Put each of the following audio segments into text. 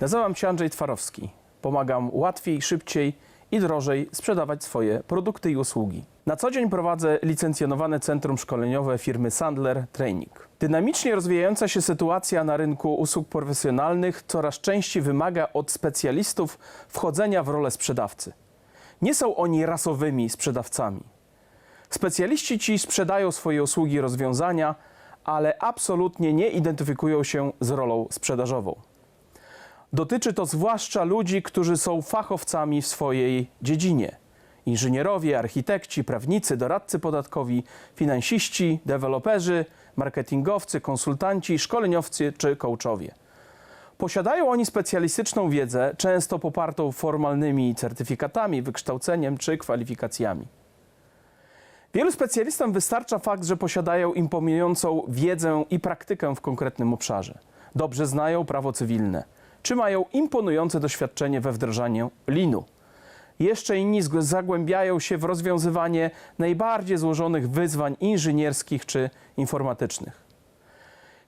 Nazywam się Andrzej Twarowski. Pomagam łatwiej, szybciej i drożej sprzedawać swoje produkty i usługi. Na co dzień prowadzę licencjonowane centrum szkoleniowe firmy Sandler Training. Dynamicznie rozwijająca się sytuacja na rynku usług profesjonalnych coraz częściej wymaga od specjalistów wchodzenia w rolę sprzedawcy. Nie są oni rasowymi sprzedawcami. Specjaliści ci sprzedają swoje usługi i rozwiązania, ale absolutnie nie identyfikują się z rolą sprzedażową. Dotyczy to zwłaszcza ludzi, którzy są fachowcami w swojej dziedzinie. Inżynierowie, architekci, prawnicy, doradcy podatkowi, finansiści, deweloperzy, marketingowcy, konsultanci, szkoleniowcy czy coachowie. Posiadają oni specjalistyczną wiedzę, często popartą formalnymi certyfikatami, wykształceniem czy kwalifikacjami. Wielu specjalistom wystarcza fakt, że posiadają imponującą wiedzę i praktykę w konkretnym obszarze. Dobrze znają prawo cywilne, czy mają imponujące doświadczenie we wdrażaniu linu. Jeszcze inni zagłębiają się w rozwiązywanie najbardziej złożonych wyzwań inżynierskich czy informatycznych.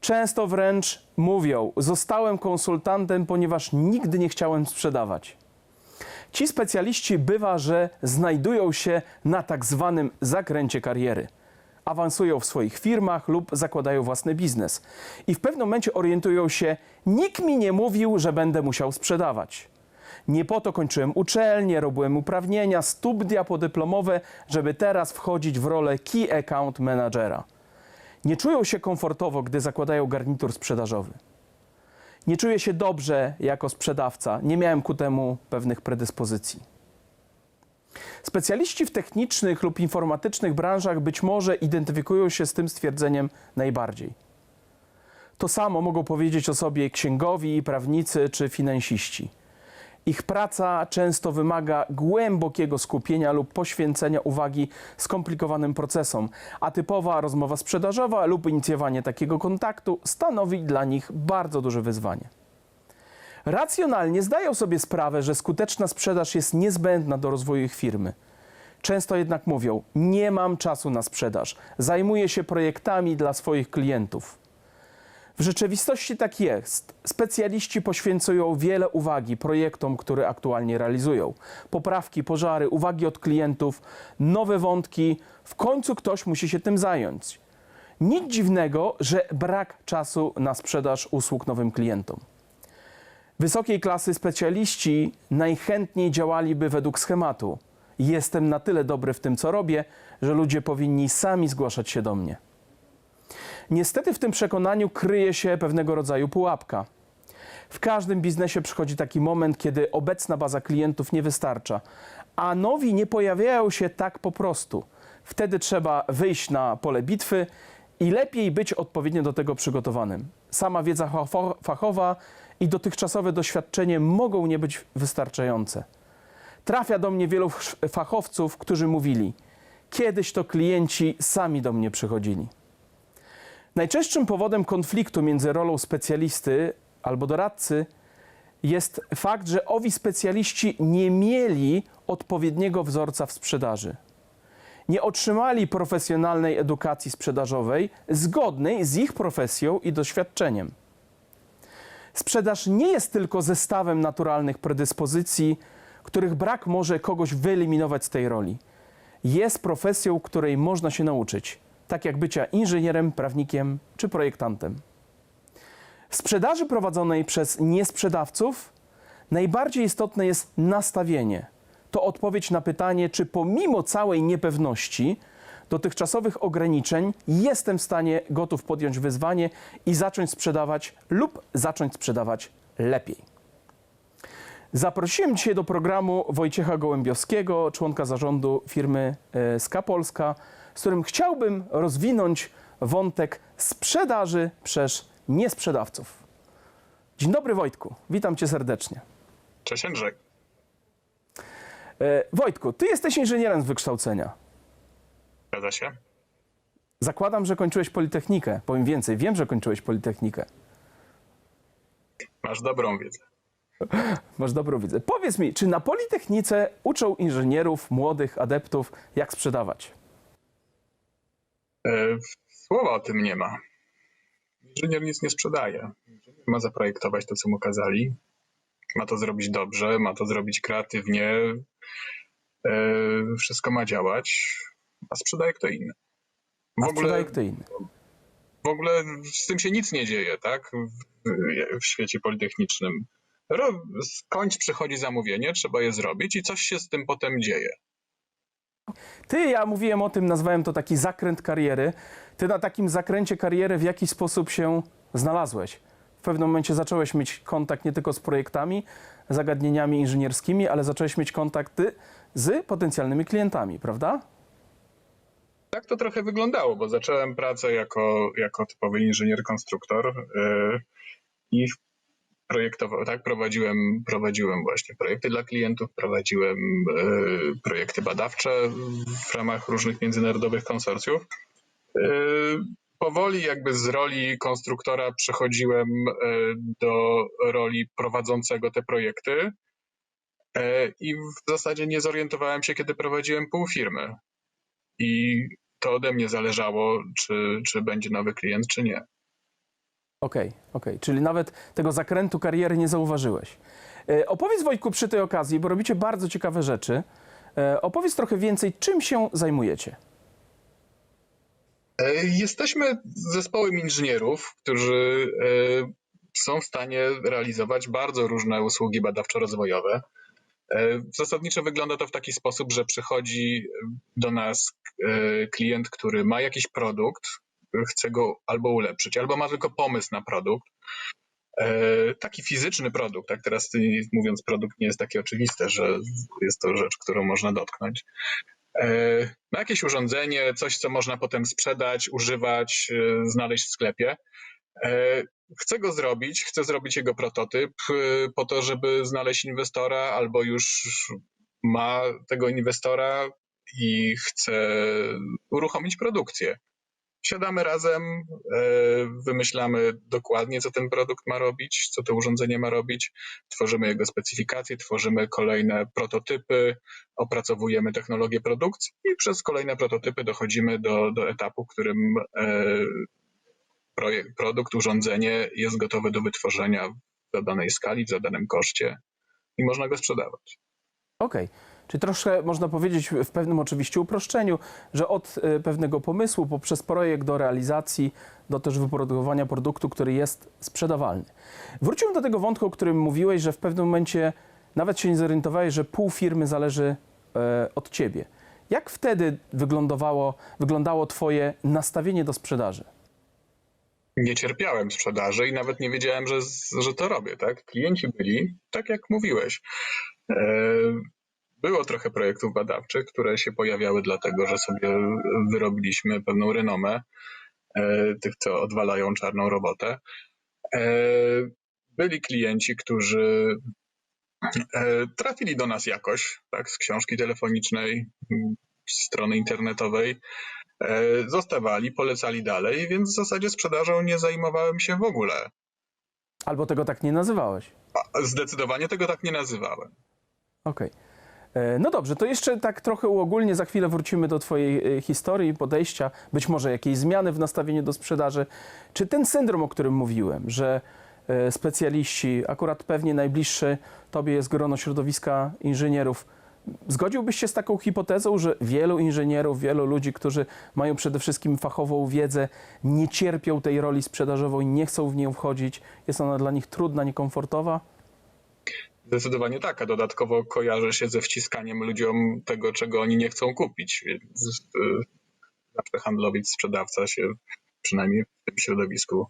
Często wręcz mówią: Zostałem konsultantem, ponieważ nigdy nie chciałem sprzedawać. Ci specjaliści bywa, że znajdują się na tak zwanym zakręcie kariery. Awansują w swoich firmach lub zakładają własny biznes. I w pewnym momencie orientują się: Nikt mi nie mówił, że będę musiał sprzedawać. Nie po to kończyłem uczelnię, robiłem uprawnienia, studia podyplomowe, żeby teraz wchodzić w rolę Key Account Managera. Nie czują się komfortowo, gdy zakładają garnitur sprzedażowy. Nie czuję się dobrze jako sprzedawca, nie miałem ku temu pewnych predyspozycji. Specjaliści w technicznych lub informatycznych branżach być może identyfikują się z tym stwierdzeniem najbardziej. To samo mogą powiedzieć o sobie księgowi, prawnicy czy finansiści. Ich praca często wymaga głębokiego skupienia lub poświęcenia uwagi skomplikowanym procesom, a typowa rozmowa sprzedażowa lub inicjowanie takiego kontaktu stanowi dla nich bardzo duże wyzwanie. Racjonalnie zdają sobie sprawę, że skuteczna sprzedaż jest niezbędna do rozwoju ich firmy. Często jednak mówią: Nie mam czasu na sprzedaż, zajmuję się projektami dla swoich klientów. W rzeczywistości tak jest. Specjaliści poświęcają wiele uwagi projektom, które aktualnie realizują. Poprawki, pożary, uwagi od klientów, nowe wątki. W końcu ktoś musi się tym zająć. Nic dziwnego, że brak czasu na sprzedaż usług nowym klientom. Wysokiej klasy specjaliści najchętniej działaliby według schematu. Jestem na tyle dobry w tym, co robię, że ludzie powinni sami zgłaszać się do mnie. Niestety w tym przekonaniu kryje się pewnego rodzaju pułapka. W każdym biznesie przychodzi taki moment, kiedy obecna baza klientów nie wystarcza, a nowi nie pojawiają się tak po prostu. Wtedy trzeba wyjść na pole bitwy i lepiej być odpowiednio do tego przygotowanym. Sama wiedza fachowa i dotychczasowe doświadczenie mogą nie być wystarczające. Trafia do mnie wielu ch- fachowców, którzy mówili: Kiedyś to klienci sami do mnie przychodzili. Najczęstszym powodem konfliktu między rolą specjalisty albo doradcy jest fakt, że owi specjaliści nie mieli odpowiedniego wzorca w sprzedaży. Nie otrzymali profesjonalnej edukacji sprzedażowej zgodnej z ich profesją i doświadczeniem. Sprzedaż nie jest tylko zestawem naturalnych predyspozycji, których brak może kogoś wyeliminować z tej roli. Jest profesją, której można się nauczyć, tak jak bycia inżynierem, prawnikiem czy projektantem. W sprzedaży prowadzonej przez niesprzedawców najbardziej istotne jest nastawienie. To odpowiedź na pytanie, czy pomimo całej niepewności, dotychczasowych ograniczeń, jestem w stanie gotów podjąć wyzwanie i zacząć sprzedawać lub zacząć sprzedawać lepiej. Zaprosiłem dzisiaj do programu Wojciecha Gołębiowskiego, członka zarządu firmy e, Ska Polska, z którym chciałbym rozwinąć wątek sprzedaży przez niesprzedawców. Dzień dobry Wojtku, witam cię serdecznie. Cześć Andrzej. E, Wojtku, ty jesteś inżynierem z wykształcenia. Zgadza się? Zakładam, że kończyłeś Politechnikę. Powiem więcej, wiem, że kończyłeś Politechnikę. Masz dobrą wiedzę. Masz dobrą widzę. Powiedz mi, czy na Politechnice uczą inżynierów, młodych adeptów, jak sprzedawać? E, Słowa o tym nie ma. Inżynier nic nie sprzedaje. Inżynier ma zaprojektować to, co mu kazali, ma to zrobić dobrze, ma to zrobić kreatywnie, e, wszystko ma działać, a sprzedaje kto inny. W A ogóle, sprzedaje kto inny. w ogóle z tym się nic nie dzieje, tak? W, w świecie politechnicznym. Ro, skądś przychodzi zamówienie, trzeba je zrobić i coś się z tym potem dzieje. Ty, ja mówiłem o tym, nazwałem to taki zakręt kariery. Ty na takim zakręcie kariery w jakiś sposób się znalazłeś. W pewnym momencie zacząłeś mieć kontakt nie tylko z projektami, zagadnieniami inżynierskimi, ale zacząłeś mieć kontakty z potencjalnymi klientami, prawda? Tak to trochę wyglądało, bo zacząłem pracę jako, jako typowy inżynier-konstruktor yy, i projektował, tak, prowadziłem, prowadziłem właśnie projekty dla klientów, prowadziłem yy, projekty badawcze w ramach różnych międzynarodowych konsorcjów. Yy, powoli jakby z roli konstruktora przechodziłem do roli prowadzącego te projekty i w zasadzie nie zorientowałem się, kiedy prowadziłem pół firmy. I to ode mnie zależało, czy, czy będzie nowy klient, czy nie. Okej, okej. Czyli nawet tego zakrętu kariery nie zauważyłeś. E, Opowiedz Wojtku przy tej okazji, bo robicie bardzo ciekawe rzeczy. E, Opowiedz trochę więcej, czym się zajmujecie. E, Jesteśmy zespołem inżynierów, którzy są w stanie realizować bardzo różne usługi badawczo-rozwojowe. E, Zasadniczo wygląda to w taki sposób, że przychodzi do nas e, klient, który ma jakiś produkt, chce go albo ulepszyć, albo ma tylko pomysł na produkt. E, Taki fizyczny produkt, tak teraz mówiąc produkt nie jest takie oczywiste, że jest to rzecz, którą można dotknąć. E, Ma jakieś urządzenie, coś, co można potem sprzedać, używać, e, znaleźć w sklepie. E, Chcę go zrobić, chcę zrobić jego prototyp e, po to, żeby znaleźć inwestora, albo już ma tego inwestora i chce uruchomić produkcję. Siadamy razem, e, wymyślamy dokładnie, co ten produkt ma robić, co to urządzenie ma robić, tworzymy jego specyfikacje, tworzymy kolejne prototypy, opracowujemy technologię produkcji i przez kolejne prototypy dochodzimy do, do etapu, w którym projekt, produkt, urządzenie jest gotowe do wytworzenia w zadanej skali, w zadanym koszcie i można go sprzedawać. Okej. Czyli troszkę można powiedzieć w pewnym oczywiście uproszczeniu, że od e, pewnego pomysłu poprzez projekt do realizacji, do też wyprodukowania produktu, który jest sprzedawalny. Wróciłem do tego wątku, o którym mówiłeś, że w pewnym momencie nawet się nie zorientowałeś, że pół firmy zależy e, od ciebie. Jak wtedy wyglądało, wyglądało twoje nastawienie do sprzedaży? Nie cierpiałem sprzedaży i nawet nie wiedziałem, że, że to robię, tak? Klienci byli, tak jak mówiłeś. E, Było trochę projektów badawczych, które się pojawiały dlatego, że sobie wyrobiliśmy pewną renomę e, tych, co odwalają czarną robotę. E, Byli klienci, którzy trafili do nas jakoś, tak, z książki telefonicznej, z strony internetowej, zostawali, polecali dalej, więc w zasadzie sprzedażą nie zajmowałem się w ogóle. Albo tego tak nie nazywałeś? Zdecydowanie tego tak nie nazywałem. Okej. E, No dobrze, to jeszcze tak trochę uogólnie, za chwilę wrócimy do Twojej e, historii, podejścia, być może jakiejś zmiany w nastawieniu do sprzedaży. Czy ten syndrom, o którym mówiłem, że e, specjaliści, akurat pewnie najbliższy Tobie jest grono środowiska inżynierów, zgodziłbyś się z taką hipotezą, że wielu inżynierów, wielu ludzi, którzy mają przede wszystkim fachową wiedzę, nie cierpią tej roli sprzedażowej, nie chcą w nią wchodzić, jest ona dla nich trudna, niekomfortowa? Zdecydowanie tak, a dodatkowo kojarzy się ze wciskaniem ludziom tego, czego oni nie chcą kupić. Więc y, zawsze handlowiec, sprzedawca się przynajmniej w tym środowisku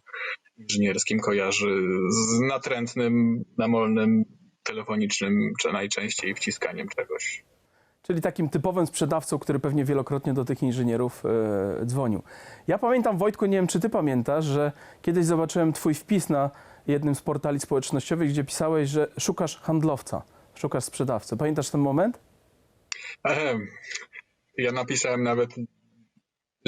inżynierskim kojarzy z natrętnym, namolnym, telefonicznym, czy najczęściej wciskaniem czegoś. Czyli takim typowym sprzedawcą, który pewnie wielokrotnie do tych inżynierów e, dzwonił. Ja pamiętam, Wojtku, nie wiem czy ty pamiętasz, że kiedyś zobaczyłem twój wpis na jednym z portali społecznościowych, gdzie pisałeś, że szukasz handlowca, szukasz sprzedawcy. Pamiętasz ten moment? Ehem. Ja napisałem nawet,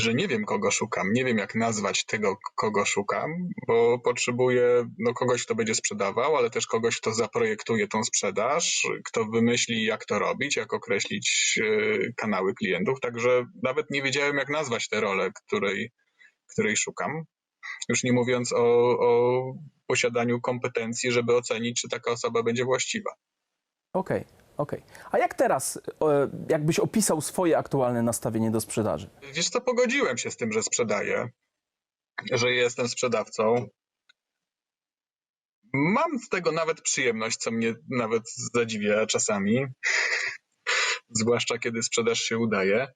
że nie wiem, kogo szukam. Nie wiem, jak nazwać tego, kogo szukam, bo potrzebuję no, kogoś, kto będzie sprzedawał, ale też kogoś, kto zaprojektuje tą sprzedaż, kto wymyśli, jak to robić, jak określić e, kanały klientów. Także nawet nie wiedziałem, jak nazwać tę rolę, której, której szukam. Już nie mówiąc o, o posiadaniu kompetencji, żeby ocenić, czy taka osoba będzie właściwa. Okej, okej. A jak teraz, e, jakbyś opisał swoje aktualne nastawienie do sprzedaży? Wiesz co, pogodziłem się z tym, że sprzedaję, że jestem sprzedawcą. Mam z tego nawet przyjemność, co mnie nawet zadziwia czasami, zwłaszcza kiedy sprzedaż się udaje.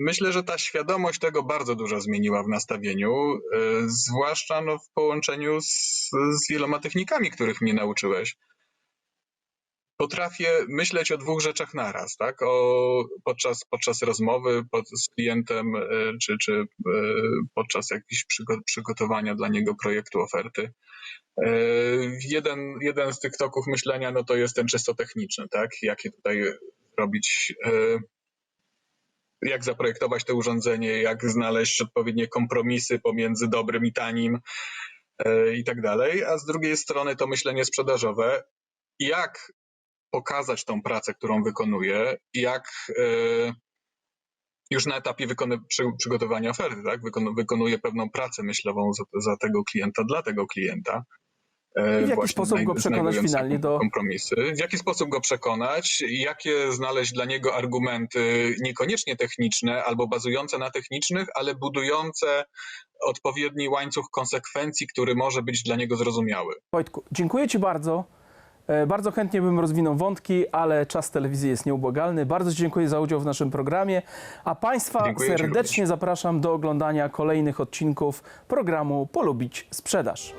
Myślę, że ta świadomość tego bardzo dużo zmieniła w nastawieniu, y, zwłaszcza no, w połączeniu z, z wieloma technikami, których mnie nauczyłeś. Potrafię myśleć o dwóch rzeczach naraz, tak? O, podczas, podczas rozmowy pod, z klientem, y, czy, czy y, podczas jakichś przygo- przygotowania dla niego projektu oferty. Y, Jeden, jeden z tych toków myślenia no to jest ten czysto techniczny, tak? Jakie tutaj robić, jak zaprojektować to urządzenie, jak znaleźć odpowiednie kompromisy pomiędzy dobrym i tanim i tak dalej. A z drugiej strony to myślenie sprzedażowe, jak pokazać tą pracę, którą wykonuję, jak y, już na etapie przygotowania oferty, tak? Wykonu, wykonuję pewną pracę myślową za, za tego klienta, dla tego klienta. e, I w jaki sposób go przekonać finalnie do- kompromisy. W jaki sposób go przekonać, jakie znaleźć dla niego argumenty niekoniecznie techniczne albo bazujące na technicznych, ale budujące odpowiedni łańcuch konsekwencji, który może być dla niego zrozumiały. Wojtku, dziękuję Ci bardzo. E, Bardzo chętnie bym rozwinął wątki, ale czas telewizji jest nieubłagalny. Bardzo dziękuję za udział w naszym programie, a Państwa Dziękuję serdecznie zapraszam do oglądania kolejnych odcinków programu Polubić Sprzedaż.